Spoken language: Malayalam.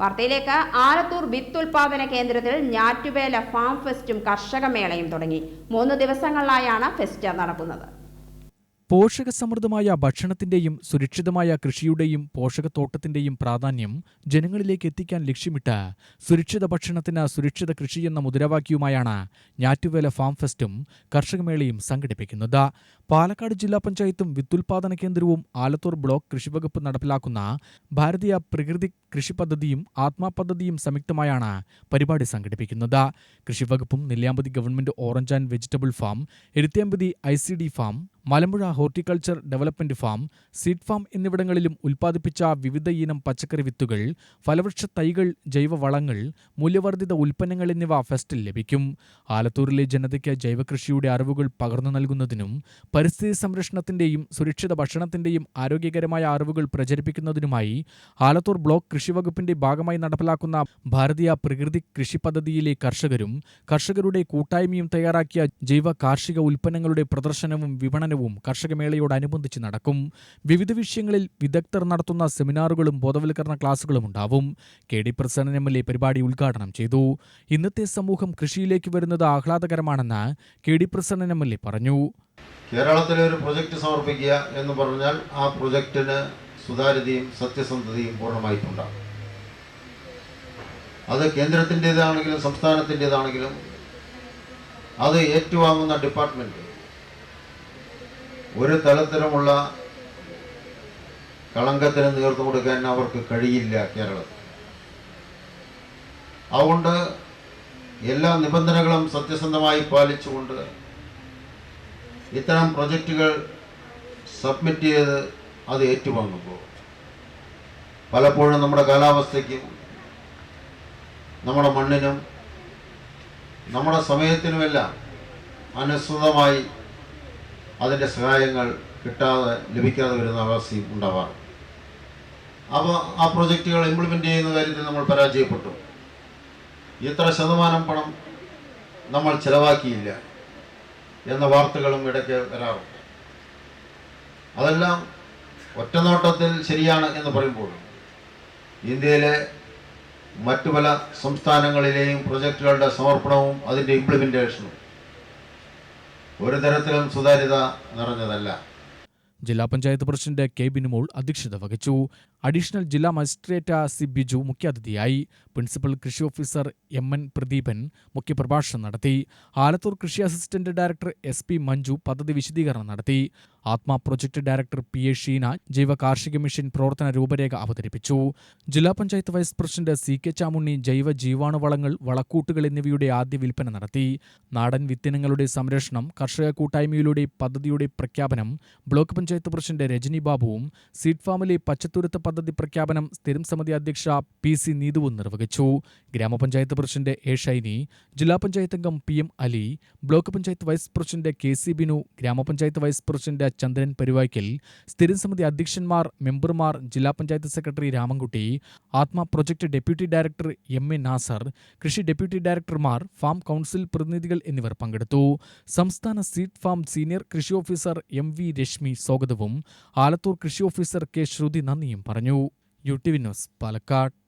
വാർത്തയിലേക്ക് ആലത്തൂർ വിത്ത് ഉൽപാദന കേന്ദ്രത്തിൽ ഞാറ്റുവേല ഫാം ഫെസ്റ്റും കർഷക മേളയും തുടങ്ങി. മൂന്ന് ദിവസങ്ങളിലായാണ് ഫെസ്റ്റ് നടക്കുന്നത്. പോഷകസമൃദ്ധമായ ഭക്ഷണത്തിന്റെയും സുരക്ഷിതമായ കൃഷിയുടെയും പോഷകത്തോട്ടത്തിന്റെയും പ്രാധാന്യം ജനങ്ങളിലേക്ക് എത്തിക്കാൻ ലക്ഷ്യമിട്ട് സുരക്ഷിത ഭക്ഷണത്തിന് സുരക്ഷിത കൃഷി എന്ന മുദ്രാവാക്യവുമായാണ് ഞാറ്റുവേല ഫാം ഫെസ്റ്റും കർഷകമേളയും സംഘടിപ്പിക്കുന്നത്. പാലക്കാട് ജില്ലാ പഞ്ചായത്തും വിത്തുൽപാദന കേന്ദ്രവും ആലത്തൂർ ബ്ലോക്ക് കൃഷിവകുപ്പ് നടപ്പിലാക്കുന്ന ഭാരതീയ പ്രകൃതി കൃഷി പദ്ധതിയും ആത്മാ പദ്ധതിയും സംയുക്തമായാണ് പരിപാടി സംഘടിപ്പിക്കുന്നത്. കൃഷിവകുപ്പും Nelliyampathy government orange and vegetable farm Eruthiyampathy I farm Malampuzha horticulture development farm seed farm എന്നിവിടങ്ങളിലും ഉൽപ്പാദിപ്പിച്ച വിവിധ ഇനം പച്ചക്കറി വിത്തുകൾ ഫലവൃക്ഷ തൈകൾ ജൈവവളങ്ങൾ മൂല്യവർദ്ധിത ഉൽപ്പന്നങ്ങൾ എന്നിവ ഫെസ്റ്റിൽ ലഭിക്കും. ആലത്തൂരിലെ ജനതയ്ക്ക് ജൈവകൃഷിയുടെ അറിവുകൾ പകർന്നു നൽകുന്നതിനും പരിസ്ഥിതി സംരക്ഷണത്തിന്റെയും സുരക്ഷിത ഭക്ഷണത്തിന്റെയും ആരോഗ്യകരമായ അറിവുകൾ പ്രചരിപ്പിക്കുന്നതിനുമായി ആലത്തൂർ ബ്ലോക്ക് കൃഷിവകുപ്പിന്റെ ഭാഗമായി നടപ്പിലാക്കുന്ന ഭാരതീയ പ്രകൃതി കൃഷി പദ്ധതിയിലെ കർഷകരും കർഷകരുടെ കൂട്ടായ്മയും തയ്യാറാക്കിയ ജൈവ കാർഷിക ഉൽപ്പന്നങ്ങളുടെ പ്രദർശനവും വിപണനവും കർഷകമേളയോടനുബന്ധിച്ച് നടക്കും. വിവിധ വിഷയങ്ങളിൽ വിദഗ്ധർ നടത്തുന്ന സെമിനാറുകളും ബോധവൽക്കരണ ക്ലാസുകളും ഉണ്ടാവും. K D Prasannan M L A പരിപാടി ഉദ്ഘാടനം ചെയ്തു. ഇന്നത്തെ സമൂഹം കൃഷിയിലേക്ക് വരുന്നത് ആഹ്ലാദകരമാണെന്ന് K D Prasannan M L A പറഞ്ഞു. കേരളത്തിലെ ഒരു പ്രൊജക്റ്റ് സമർപ്പിക്കുക എന്ന് പറഞ്ഞാൽ ആ പ്രൊജക്റ്റിന് സുതാര്യതയും സത്യസന്ധതയും പൂർണമായിട്ടുണ്ടാകും. അത് കേന്ദ്രത്തിന്റേതാണെങ്കിലും സംസ്ഥാനത്തിന്റേതാണെങ്കിലും അത് ഏറ്റുവാങ്ങുന്ന ഡിപ്പാർട്ട്മെന്റ് ഒരു തലത്തിലുമുള്ള കളങ്കത്തിന് നേർത്തു കൊടുക്കാൻ അവർക്ക് കഴിയില്ല കേരളത്തിൽ അതുകൊണ്ട് എല്ലാ നിബന്ധനകളും സത്യസന്ധമായി പാലിച്ചുകൊണ്ട് ഇത്തരം പ്രൊജക്റ്റുകൾ സബ്മിറ്റ് ചെയ്ത് അത് ഏറ്റുവാങ്ങുമ്പോൾ പലപ്പോഴും നമ്മുടെ കാലാവസ്ഥയ്ക്കും നമ്മുടെ മണ്ണിനും നമ്മുടെ സമയത്തിനുമെല്ലാം അനുസൃതമായി അതിന്റെ സഹായങ്ങൾ കിട്ടാതെ ലഭിക്കാതെ വരുന്ന അവസ്ഥയും ഉണ്ടാവാറ്. അപ്പോൾ ആ പ്രൊജക്റ്റുകൾ ഇംപ്ലിമെന്റ് ചെയ്യുന്ന കാര്യത്തിൽ നമ്മൾ പരാജയപ്പെട്ടു. ഇത്ര ശതമാനം പണം നമ്മൾ ചിലവാക്കിയില്ല എന്ന വാർത്തകളും ഇടയ്ക്ക് വരാറുണ്ട്. അതെല്ലാം ഒറ്റനോട്ടത്തിൽ ശരിയാണ് എന്ന് പറയുമ്പോൾ ഇന്ത്യയിലെ മറ്റു പല സംസ്ഥാനങ്ങളിലെയും പ്രൊജക്റ്റുകളുടെ സമർപ്പണവും അതിന്റെ ഇംപ്ലിമെന്റേഷനും ഒരു തരത്തിലും സുതാര്യത നിറഞ്ഞതല്ല. ജില്ലാ പഞ്ചായത്ത് പ്രസിഡന്റ് കെ ബിനുമോൾ അധ്യക്ഷത വഹിച്ചു. അഡീഷണൽ ജില്ലാ മജിസ്ട്രേറ്റ് സി ബിജു മുഖ്യാതിഥിയായി പ്രിൻസിപ്പൽ കൃഷി ഓഫീസർ എം എൻ പ്രദീപൻ മുഖ്യപ്രഭാഷണം നടത്തി. ആലത്തൂർ കൃഷി assistant director S P Manju പദ്ധതി വിശദീകരണം നടത്തി. Atma project director P A Sheena ജൈവ കാർഷിക മിഷൻ പ്രവർത്തന രൂപരേഖ അവതരിപ്പിച്ചു. ജില്ലാ panchayat vice president C K Chamunni ജൈവ ജീവാണുവളങ്ങൾ വളക്കൂട്ടുകൾ എന്നിവയുടെ ആദ്യ വിൽപ്പന നടത്തി. നാടൻ വിത്തിനങ്ങളുടെ സംരക്ഷണം കർഷക കൂട്ടായ്മയിലൂടെ പദ്ധതിയുടെ പ്രഖ്യാപനം ബ്ലോക്ക് പഞ്ചായത്ത് പ്രസിഡന്റ് രജനി ബാബുവും സീഡ് ഫാമിലെ പച്ചത്തുരുത്ത് പദ്ധതി പ്രഖ്യാപനം സ്ഥിരം സമിതി അധ്യക്ഷ പി സി നീതുവും നിർവഹിച്ചു. ഗ്രാമപഞ്ചായത്ത് പ്രസിഡന്റ് എ ഷൈനി ജില്ലാ പഞ്ചായത്ത് അംഗം P M Ali block panchayat vice president K C Binu ഗ്രാമപഞ്ചായത്ത് വൈസ് പ്രസിഡന്റ് ചന്ദ്രൻ പരിവായ്ക്കൽ സ്ഥിരം സമിതി അധ്യക്ഷന്മാർ മെമ്പർമാർ ജില്ലാ panchayat secretary Ramankutty Atma project deputy director M A Nasar കൃഷി ഡെപ്യൂട്ടി ഡയറക്ടർമാർ ഫാം കൗൺസിൽ പ്രതിനിധികൾ എന്നിവർ പങ്കെടുത്തു. സംസ്ഥാന സീഡ് ഫാം സീനിയർ കൃഷി ഓഫീസർ എം വി രശ്മി സ്വാഗതവും ആലത്തൂർ കൃഷി ഓഫീസർ കെ ശ്രുതി നന്ദിയും പറഞ്ഞു. U T V news Palakkad.